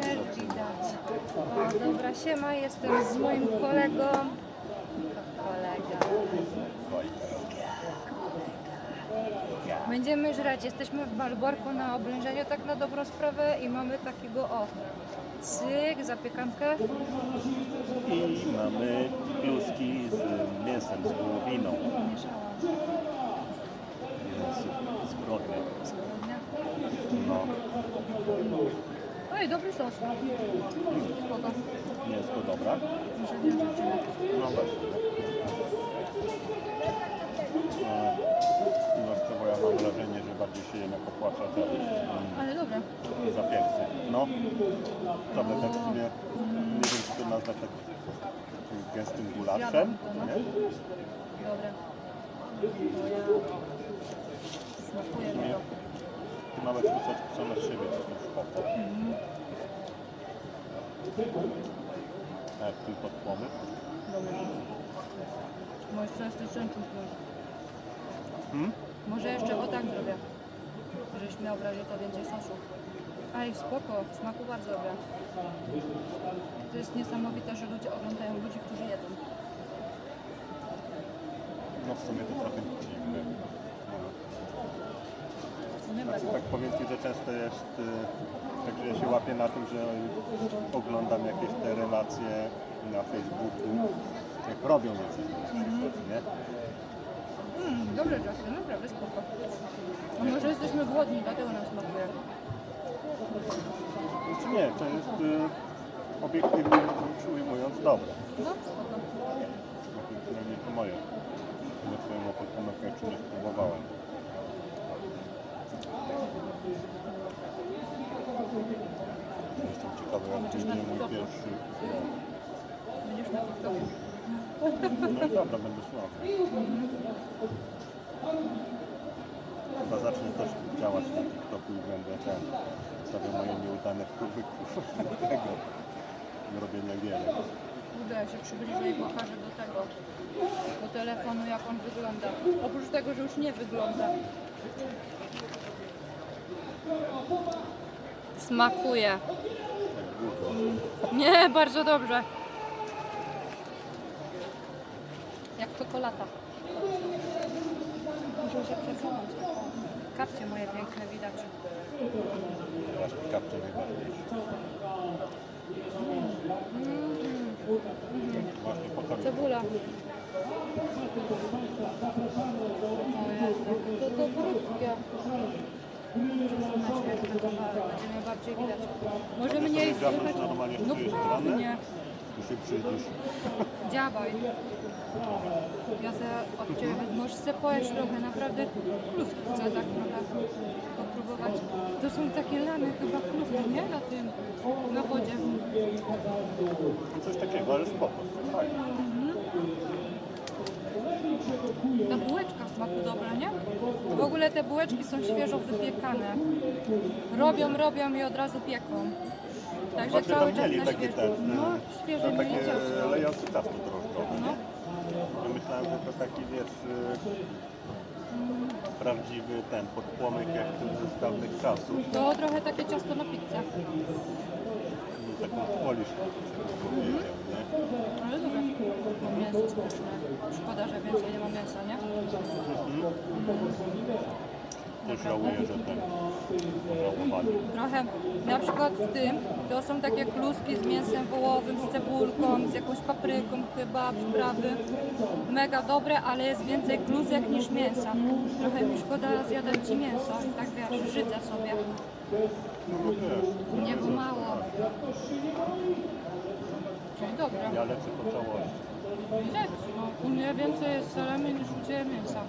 też widać. O, dobra, siema, jestem z moim kolegą. Kolega. Będziemy żreć. Jesteśmy w Malborku na oblężeniu, tak na dobrą sprawę i mamy takiego o cyk, zapiekankę. I mamy kluski z mięsem, z wołowiną, Mieszałam. No, Oj, dobry sos. Spoko. mięsko dobra. Muszę wziąć dziewczynę. No właśnie. No czego ja mam wrażenie, że bardziej się jednak opłaca te mm, Ale dobre. zapięksy. No, to by tak w sumie, nie wiem czy to nazwać tak gęstym gulaszem, nie? Dobre. Smakuje mi Nie. to. Małe kluseczki są na siebie, to są spoko. A jak twój podpłomyk? Dobre. Może jeszcze jest centrum Hmm? Może jeszcze o tak zrobię. Żeś miał w razie to więcej sosu. Aj, spoko, w smaku bardzo dobre. To jest niesamowite, że ludzie oglądają ludzi, którzy jedzą. No w sumie to trochę dziwne. No. Nie Znaczy, tak powiem Ci, że często jest, y, także ja się łapię na tym, że oglądam jakieś te relacje na Facebooku, jak robią jedzenie, nie? Mm, dobre Justin, naprawdę spoko. A może jesteśmy głodni, dlatego nam smakuje. Znaczy nie, to jest y, obiektywnie rzecz ujmując dobre. No, spoko. Znaczy, Przynajmniej to moje. Ja swoją nie spróbowałem. Ciekawy, jak na będzie mój pierwszy. Będziesz na TikToku. No dobra, będę słuchał. Chyba zacznę też działać na TikToku i będę ten, stawiał moje nieudane próby tego robienia gierek. Uda się przybliżę i pokażę do tego, do telefonu, jak on wygląda. Oprócz tego, że już nie wygląda. Smakuje. Nie, bardzo dobrze. Jak czekolada. Muszę się przesunąć. Kapcie moje piękne widać. Kapcie mi Cebula. O Jezu, to to krótkie. Będziemy bardziej widać. Może mniej słychać. No pewnie. Tu się przyjdziesz. Działaj. Ja se od Ciebie, możesz se pojeść trochę, naprawdę kluski chcę tak trochę popróbować. To są takie lane chyba kluski, nie? Na tym, na wodzie. Coś takiego, ale spoko. Fajnie. Ta bułeczka w smaku dobra, nie? W ogóle te bułeczki są świeżo wypiekane. Robią, robią i od razu pieką. Także Właśnie cały tam czas mieli na takie świeżo. te, No, świeże mieli takie ciasto. lejące ciasto drożdżowe, No. Ja myślałem, że to taki, wiesz, y, prawdziwy ten podpłomyk jak z dawnych czasów. To trochę takie ciasto na pizzę. Taką polisz, nie? Ale dobra. Mam mięso smaczne. Szkoda, że więcej nie ma mięsa, nie? Też żałuję, że ten pożałowali. Trochę, na przykład w tym, to są takie kluski z mięsem wołowym, z cebulką, z jakąś papryką chyba, przyprawy. Mega dobre, ale jest więcej klusek niż mięsa. Trochę mi szkoda zjadać ci mięso i tak wiesz, żydzę sobie. Nie, bo mało. Czyli dobre. ja lecę po całości. Widać, no, u mnie więcej jest salami niż u Ciebie mięsa.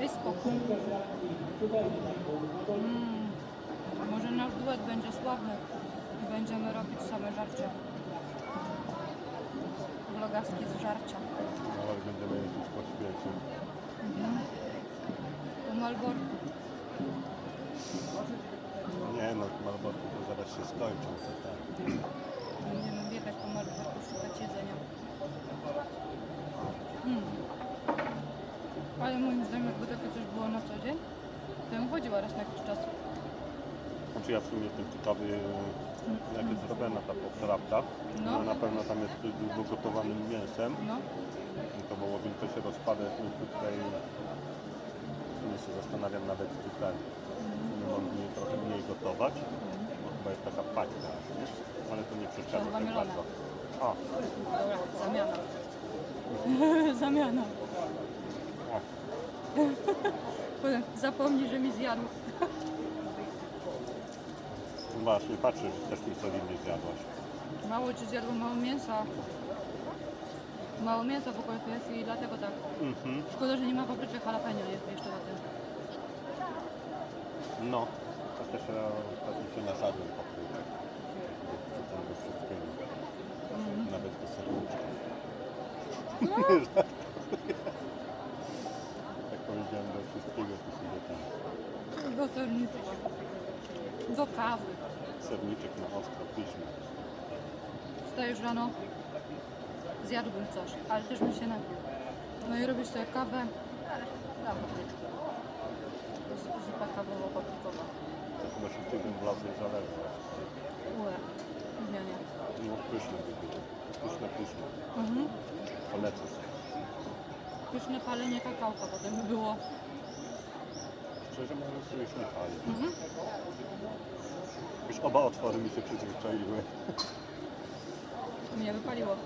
Ej, spoko. Mm. Może nasz duet będzie sławny i będziemy robić same żarcie. Vlogarskie z żarcia. Ale będziemy jeździć po świecie. Po Malborku. Nie no, Malborku to zaraz się skończą. To tak. Będziemy biegać po Malborku, szukać jedzenia. Mm. Ale moim zdaniem, jakby takie coś było na co dzień, to bym chodziła raz na jakiś czas. Znaczy ja w sumie jestem ciekawy, jak jest zrobiona ta poprawka. No. Na pewno tam jest coś z gotowanym mięsem. No, To wołowinko się rozpada i tutaj w sumie się zastanawiam nawet tutaj. Nie mam mniej, trochę mniej gotować, bo chyba jest taka paćka, nie? ale to nie przeszkadza To tak bardzo. O, dobra, zamiana. zamiana. o, Zapomnij, że mi zjadł. właśnie, patrzysz, też mi co inny zjadłaś. Mało ci zjadło mało mięsa. Mało mięsa w ogóle tu jest i dlatego tak. Mhm. Szkoda, że nie ma papryczek jalapeno jest jeszcze na tym. No, to też ja ostatnio się nasadłem paprykę. Do tego wszystkiego. Mhm. Nawet do serduszka. Jak powiedziałem do wszystkiego, to sobie tam Do serniczek. Do kawy. serniczek na ostro, pyszny. Wstajesz rano, zjadłbym coś, ale też bym się napił. No i robisz sobie kawę, dam papryczkę. Z- Zupa kawowo-paprykowa. To chyba szybciej bym wlazł i zależy. Ue, nie, nie. No pyszne. Pyszne, pyszne. Mhm. Polecam. Pyszne palenie kakałka potem by było. Szczerze mówiąc, to już nie pali. Mhm. Już oba otwory mi się przyzwyczaiły. Mnie wypaliło.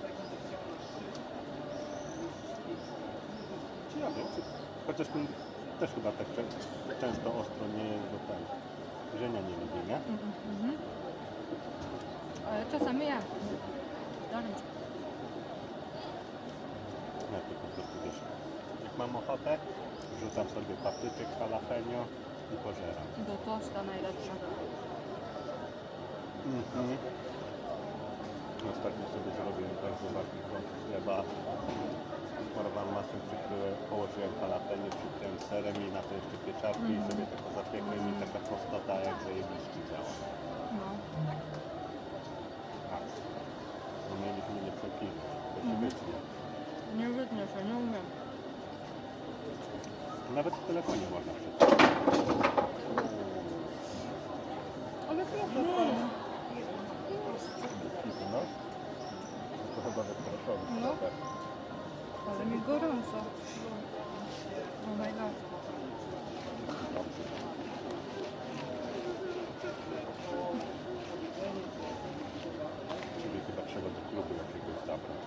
Czy ja wiem, czy... Chociaż ten też chyba tak czę- często ostro nie jest do tego. Zienia nie lubię, nie? Mhm. Mhm. Ale czasami ja. Się. Ja to po prostu wiesz. Jak mam ochotę, wrzucam sobie papryczek, jalapeno i pożeram. Do tosta najlepsze. Mhm. Ostatnio sobie zrobiłem bardzo ważny krąg chleba. Smarowałem masą, przykryłem, położyłem jalapeno, przykryłem serem i na to jeszcze pieczarki i sobie tylko zapiekłem i taka prostota jak zajebiście działa. No. Tak. No mieliśmy nie przepić, to się Mhm. wytnie. Nie wytnę się, nie umiem. Nawet w telefonie można przeczytać. Ale proszę. Mm. No. To chyba wystarczowo. No. Ale mi gorąco. Oh my god. Czyli chyba trzeba do klubu jakiegoś zabrać.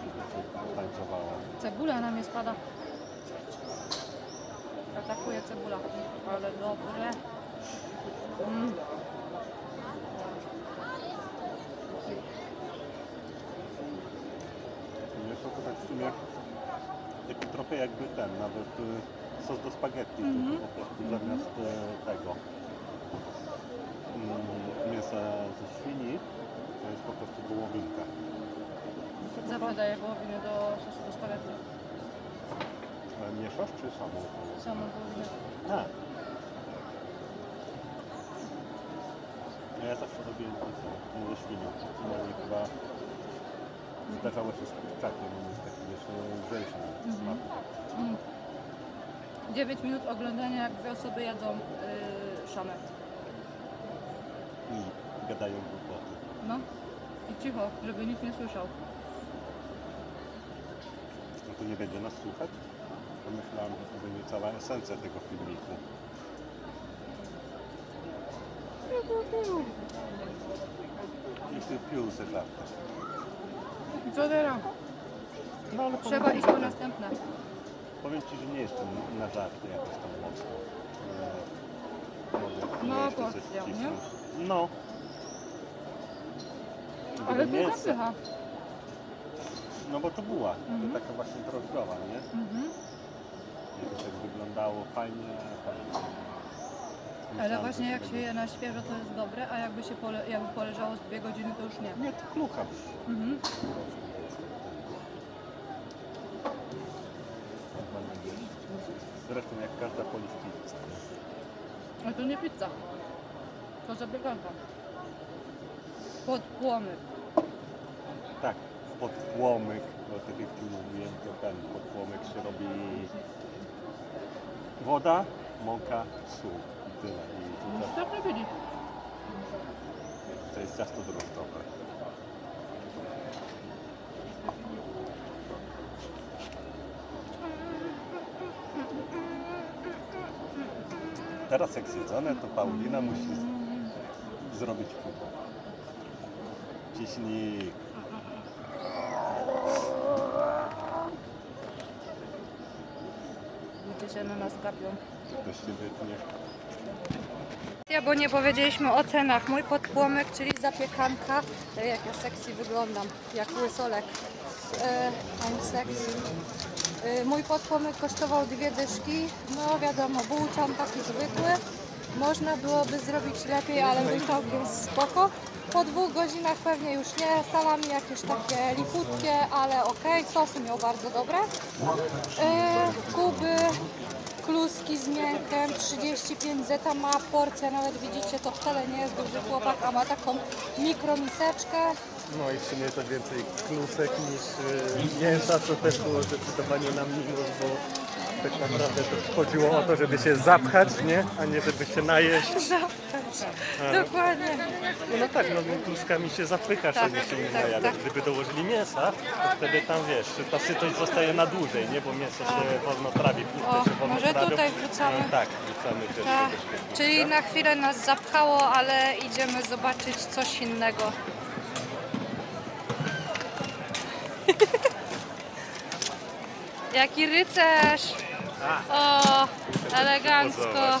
Żeby się Cebula na mnie spada. Atakuje cebula. Ale dobre. Mm. To tak w sumie taki trochę jakby ten, nawet y, sos do spaghetti, Mhm. tylko po prostu zamiast y, tego mm, mięsa ze świni, to jest po prostu wołowinka. Zawsze daję wołowinę do sosu do spaghetti. Ale Mieszasz czy samą? Samą wołowinę. A. No Ja zawsze robię ze, ze świnią. Przynajmniej chyba zdarzało się z kurczakiem, jest taki wiesz, lżejszy na Mhm. smaku. Mm. 9 minut oglądania, jak dwie osoby jedzą yy, szamę. I gadają głupoty. No. I cicho, żeby nikt nie słyszał. No to nie będzie nas słuchać? Pomyślałem, że to będzie cała esencja tego filmiku. I ty pił ze żartem. I co teraz? No ale Trzeba iść po następne. Powiem Ci, że nie jestem na żarty jakoś tam mocno. E, mogę jeszcze coś porcja, nie? wcisnąć. No. Ale to mięso- zapycha. No bo to była, Mhm. to taka właśnie drożdżowa, nie? Mhm. I to tak wyglądało fajnie. fajnie. Ale właśnie jak się je na świeżo, to jest dobre, a jakby się pole, jakby poleżało z dwie godziny, to już nie. Nie, to klucha. Mhm. Zresztą jak każda polisz pizza. Ale to nie pizza. To zapiekanka. Pod płomyk. Tak, podpłomyk, bo Ci mówiłem, to ten podpłomyk się robi woda, mąka, sól i tyle. I byli. to jest ciasto drożdżowe. Teraz jak zjedzone, to Paulina musi z- zrobić próbę. Ciśnij. Ludzie się na nas gapią. Ja, bo nie powiedzieliśmy o cenach. Mój podpłomek, czyli zapiekanka. Ej, Jak ja sexy wyglądam, jak łysolek. E, I'm sexy. E, mój podpłomek kosztował dwie dyszki. No wiadomo, bułczan taki zwykły. Można byłoby zrobić lepiej, ale był całkiem spoko. Po dwóch godzinach pewnie już nie. Salami jakieś takie liputkie, ale okej. Sosy miał bardzo dobre. E, kuby, kluski z mięchem, 35 zeta ma porcja, nawet widzicie, to wcale nie jest duży chłopak, a ma taką mikromiseczkę. No i w sumie to więcej klusek niż y, mięsa, co też było zdecydowanie na minus, bo tak naprawdę to chodziło o to, żeby się zapchać, nie? A nie żeby się najeść. Zapchać. Dokładnie. No, no tak, no no, kluskami się zapychasz, Tak, się nie tak, tak. Gdyby dołożyli mięsa, to wtedy tam wiesz, ta sytość zostaje na dłużej, nie? Bo mięso się wolno trawi, O, się wolno może trawią. tutaj wrzucamy? No, tak, wrzucamy też Tak. Czyli na chwilę nas zapchało, ale idziemy zobaczyć coś innego. Jaki rycerz! O, elegancko.